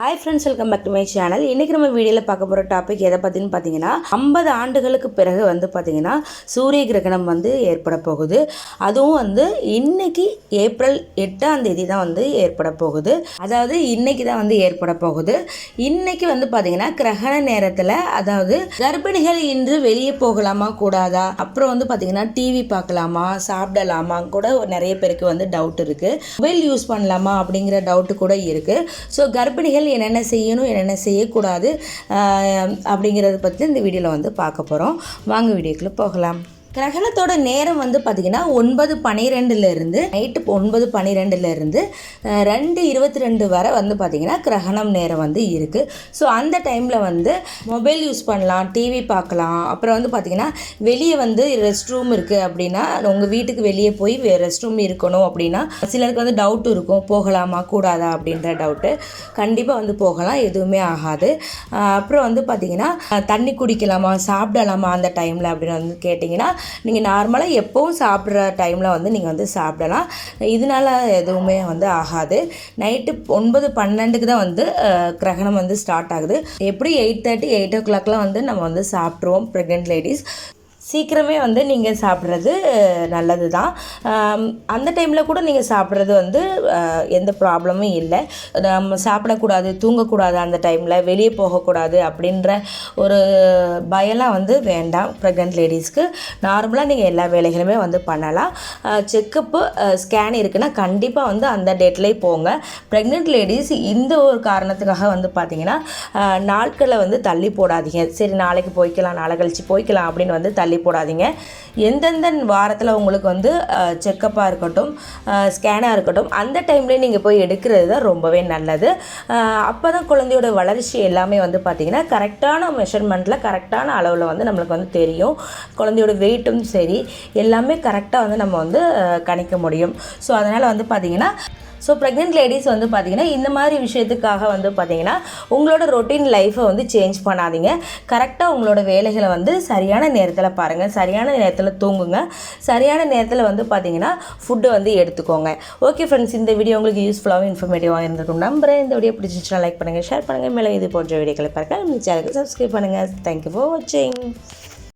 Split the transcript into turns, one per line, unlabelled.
Hi friends welcome back to my channel இன்றைக்கி நம்ம வீடியோவில் பார்க்க போகிற டாபிக் எதை பற்றின்னு பார்த்தீங்கன்னா ஐம்பது ஆண்டுகளுக்கு பிறகு வந்து பார்த்திங்கன்னா சூரிய கிரகணம் வந்து ஏற்பட போகுது. அதுவும் வந்து இன்றைக்கி ஏப்ரல் எட்டாம் தேதி தான் வந்து ஏற்பட போகுது. அதாவது இன்றைக்கி தான் வந்து ஏற்பட போகுது. இன்றைக்கி வந்து பார்த்திங்கன்னா கிரகண நேரத்தில் அதாவது கர்ப்பிணிகள் இன்று வெளியே போகலாமா கூடாதா? அப்புறம் வந்து பார்த்திங்கன்னா டிவி பார்க்கலாமா சாப்பிடலாமா? கூட நிறைய பேருக்கு வந்து டவுட் இருக்குது மொபைல் யூஸ் பண்ணலாமா அப்படிங்கிற டவுட்டு கூட இருக்குது ஸோ கர்ப்பிணிகள் என்னென்ன செய்யணும் என்னென்ன செய்யக்கூடாது அப்படிங்கிறத பற்றி இந்த வீடியோவில் வந்து பார்க்க போகிறோம் வாங்க வீடியோக்குள்ளே போகலாம். கிரகணத்தோட நேரம் வந்து பார்த்திங்கன்னா ஒன்பது பனிரெண்டுலேருந்து நைட்டு ஒன்பது பனிரெண்டுலேருந்து ரெண்டு இருபத்தி ரெண்டு வரை வந்து பார்த்திங்கன்னா கிரகணம் நேரம் வந்து இருக்குது ஸோ அந்த டைமில் வந்து மொபைல் யூஸ் பண்ணலாம் டிவி பார்க்கலாம். அப்புறம் வந்து பார்த்திங்கன்னா வெளியே வந்து ரெஸ்ட் ரூம் இருக்குது அப்படின்னா உங்கள் வீட்டுக்கு வெளியே போய் ரெஸ்ட் ரூம் இருக்கணும் அப்படின்னா சிலருக்கு வந்து டவுட் இருக்கும். போகலாமா கூடாதா அப்படின்ற டவுட்டு கண்டிப்பாக வந்து போகலாம் எதுவுமே ஆகாது. அப்புறம் வந்து பார்த்திங்கன்னா தண்ணி குடிக்கலாமா சாப்பிடலாமா அந்த டைமில் அப்படின்னு வந்து கேட்டிங்கன்னா நீங்கள் நார்மலாக எப்போவும் சாப்பிட்ற டைமில் வந்து நீங்கள் வந்து சாப்பிடலாம். இதனால எதுவுமே வந்து ஆகாது. நைட்டு ஒன்பது பன்னெண்டுக்கு தான் வந்து கிரகணம் வந்து ஸ்டார்ட் ஆகுது. எப்படி எயிட் தேர்ட்டி எயிட் ஓ கிளாக்லாம் வந்து நம்ம வந்து சாப்பிட்ருவோம் ப்ரெக்னென்ட் லேடிஸ் சீக்கிரமே வந்து நீங்கள் சாப்பிட்றது நல்லது தான் அந்த டைமில் கூட நீங்கள் சாப்பிட்றது வந்து எந்த ப்ராப்ளமும் இல்லை. நம்ம சாப்பிடக்கூடாது தூங்கக்கூடாது அந்த டைமில் வெளியே போகக்கூடாது அப்படின்ற ஒரு பயம்லாம் வந்து வேண்டாம். ப்ரெக்னென்ட் லேடிஸ்க்கு நார்மலாக நீங்கள் எல்லா வேலைகளுமே வந்து பண்ணலாம். செக்கப்பு ஸ்கேன் இருக்குன்னா கண்டிப்பாக வந்து அந்த டேட்லேயே போங்க. ப்ரெக்னென்ட் லேடிஸ் இந்த ஒரு காரணத்துக்காக வந்து பார்த்தீங்கன்னா நாட்களை வந்து தள்ளி போடாதீங்க. சரி நாளைக்கு போய்க்கலாம் நாளை கழித்து போய்க்கலாம் அப்படின்னு வந்து தள்ளி போடாதீங்க. எந்தெந்த வாரத்தில் உங்களுக்கு வந்து செக்கப்பாக இருக்கட்டும் ஸ்கேனாக இருக்கட்டும் அந்த டைம்லேயே நீங்கள் போய் எடுக்கிறது தான் ரொம்பவே நல்லது. அப்போ தான் குழந்தையோட வளர்ச்சி எல்லாமே வந்து பார்த்திங்கன்னா கரெக்டான மெஷர்மெண்ட்டில் கரெக்டான அளவில் வந்து நம்மளுக்கு வந்து தெரியும். குழந்தையோட வெயிட்டும் சரி எல்லாமே கரெக்டாக வந்து நம்ம வந்து கணிக்க முடியும். ஸோ அதனால் வந்து பார்த்திங்கன்னா ஸோ ப்ரெக்னென்ட் லேடிஸ் வந்து பார்த்தீங்கன்னா இந்த மாதிரி விஷயத்துக்காக வந்து பார்த்தீங்கன்னா உங்களோட ரொட்டீன் லைஃப்பை வந்து சேஞ்ச் பண்ணாதீங்க. கரெக்டாக உங்களோட வேலைகளை வந்து சரியான நேரத்தில் பாருங்கள் சரியான நேரத்தில் தூங்குங்க. சரியான நேரத்தில் வந்து பார்த்தீங்கன்னா ஃபுட்டு வந்து எடுத்துக்கோங்க. ஓகே ஃப்ரெண்ட்ஸ் இந்த வீடியோ உங்களுக்கு யூஸ்ஃபுல்லாகவும் இன்ஃபர்மேட்டிவாக இருந்திருக்கும் நம்புறேன். இந்த வீடியோ பிடிச்சிச்சுன்னா லைக் பண்ணுங்கள் ஷேர் பண்ணுங்கள் மேலே இது போன்ற வீடியோக்களை பாருங்கள் நம்ம சேனலுக்கு சப்ஸ்கிரைப் பண்ணுங்கள் தேங்க்யூ ஃபார் வாட்சிங்